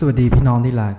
สวัสดีพี่น้องที่รัก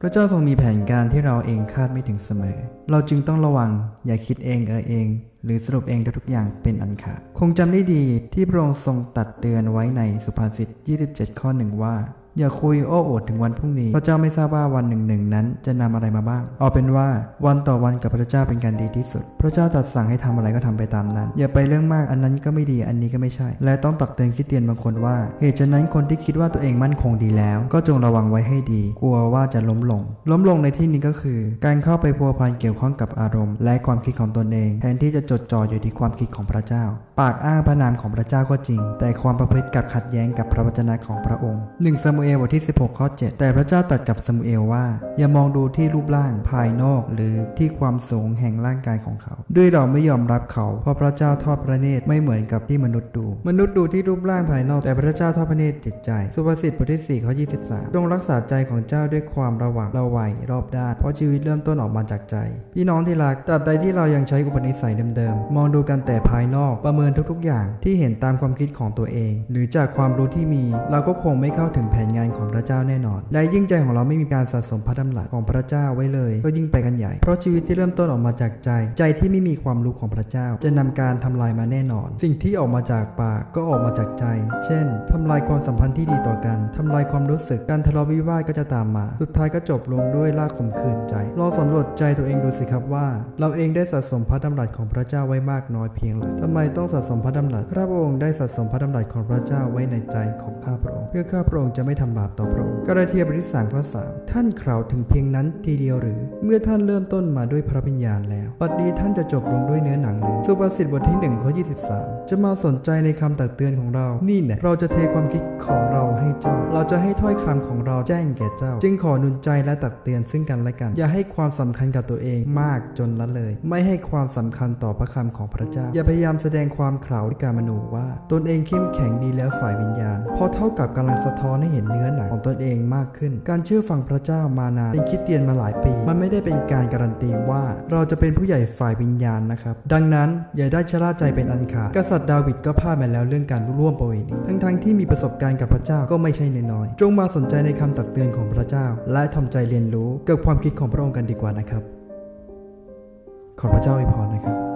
พระเจ้าทรงมีแผนการที่เราเองคาดไม่ถึงเสมอ เราจึงต้องระวังอย่าคิดเองเออเอง หรือสรุปเองทุกอย่างเป็นอันขาด คงจำได้ดีที่พระองค์ทรงตัดเตือนไว้ในสุภาษิต 27 ข้อหนึ่งว่า อย่าคุยโอ้อวดถึงวันพรุ่งนี้พระเจ้าไม่ทราบว่าวันหนึ่งหนึ่งนั้นจะนำอะไรมาบ้าง เอาเป็นว่าวันต่อวันกับพระเจ้าเป็นการดีที่สุด พระเจ้าตรัสสั่งให้ทำอะไรก็ทำไปตามนั้น อย่าไปเรื่องมากอันนั้นก็ไม่ดีอันนี้ก็ไม่ใช่ และต้องตักเตือนคิดเตียนบางคนว่า เหตุฉะนั้นคนที่คิดว่าตัวเองมั่นคงดีแล้ว ก็จงระวังไว้ให้ดี กลัวว่าจะล้มลง ล้มลงในที่นี้ก็คือ การเข้าไปพัวพันเกี่ยวข้องกับอารมณ์ และความคิดของตนเอง แทนที่จะจดจ่ออยู่ที่ความคิดของพระเจ้าปากอ้างพระนามของพระเจ้าก็จริง แต่ความประพฤติกับขัดแย้งกับพระวจนะของพระองค์1ซามูเอลบทที่ 16 ข้อ 7 แต่พระเจ้าตรัสกับซามูเอลว่า อย่ามองดูที่รูปร่างภายนอกหรือที่ความสูงแห่งร่างกายของเขา ด้วยเราไม่ยอมรับเขา เพราะพระเจ้าทอดพระเนตรไม่เหมือนกับที่มนุษย์ดู มนุษย์ดูที่รูปร่างภายนอก แต่พระเจ้าทอดพระเนตรจิตใจ สุภาษิตบทที่4ข้อ23จงรักษาใจของเจ้าด้วยความระวังระวัยรอบด้าน เพราะชีวิตเริ่มต้นออกมาจากใจ พี่น้องที่รักตราบใดที่เรายังใช้อุปนิสัยเดิมๆมองดูกันแต่ภายนอกประเมินทุกๆ อย่างที่เห็นตามความคิดของตัวเอง หรือจากความรู้ที่มี เราก็คงไม่เข้าถึงแผนงานของพระเจ้าแน่นอน และยิ่งใจของเราไม่มีการสะสมพระดำรัสของพระเจ้าไว้เลย ก็ยิ่งไปกันใหญ่ เพราะชีวิตที่เริ่มต้นออกมาจากใจ ใจที่ไม่มีความรู้ของพระเจ้า จะนำการทำลายมาแน่นอน สิ่งที่ออกมาจากปากก็ออกมาจากใจ เช่นทำลายความสัมพันธ์ที่ดีต่อกันทำลายความรู้สึกการทะเลาะวิวาทก็จะตามมา สุดท้ายก็จบลงด้วยลากข่มขืนใจลองสำรวจใจตัวเองดูสิครับว่า เราเองได้สะสมพระดำรัสของพระเจ้าไว้มากน้อยเพียงไรทำไมต้องสะสมพระดำรัส พระองค์ได้สะสมพระดำรัสของพระเจ้าไว้ในใจของข้าพระองค์ เพื่อข้าพระองค์จะไม่ทำบาปต่อพระองค์กาลาเทียบทที่สามข้อสามท่านกล่าวถึงเพียงนั้นทีเดียวหรือ เมื่อท่านเริ่มต้นมาด้วยพระวิญญาณแล้วปัจจุบันท่านจะจบลงด้วยเนื้อหนังหรือสุภาษิตบทที่1ข้อ23 จะมาสนใจในคำตักเตือนของเรา นี่แหละเราจะเทความคิดของเราให้เจ้า เราจะให้ถ้อยคำของเราแจ้งแก่เจ้า จึงขอหนุนใจและตักเตือนซึ่งกันและกัน อย่าให้ความสำคัญกับตัวเองมากจนละเลย ไม่ให้ความสำคัญต่อพระคำของพระเจ้า อย่าพยายามแสดงความข่าวด้วยการมโนว่า ตนเองเข้มแข็งดีแล้วฝ่ายวิญญาณ เพราะเท่ากับกำลังสะท้อนให้เห็นเนื้อหนังของตนเองมากขึ้น การเชื่อฟังพระเจ้ามานานเป็นคิดเตียนมาหลายปี มันไม่ได้เป็นการการันตีว่าเราจะเป็นผู้ใหญ่ฝ่ายวิญญาณนะครับ ดังนั้นอย่าได้ชะล่าใจเป็นอันขาดกษัตริย์ดาวิดก็พลาดมาแล้วเรื่องการร่วมประเวณีทั้งๆที่มีประสบการณ์กับพระเจ้าก็ไม่ใช่น้อยๆจงมาสนใจในคำตักเตือนของพระเจ้า และทำใจเรียนรู้เกี่ยวกับความคิดของพระองค์กันดีกว่านะครับ ขอพระเจ้าอวยพรนะครับ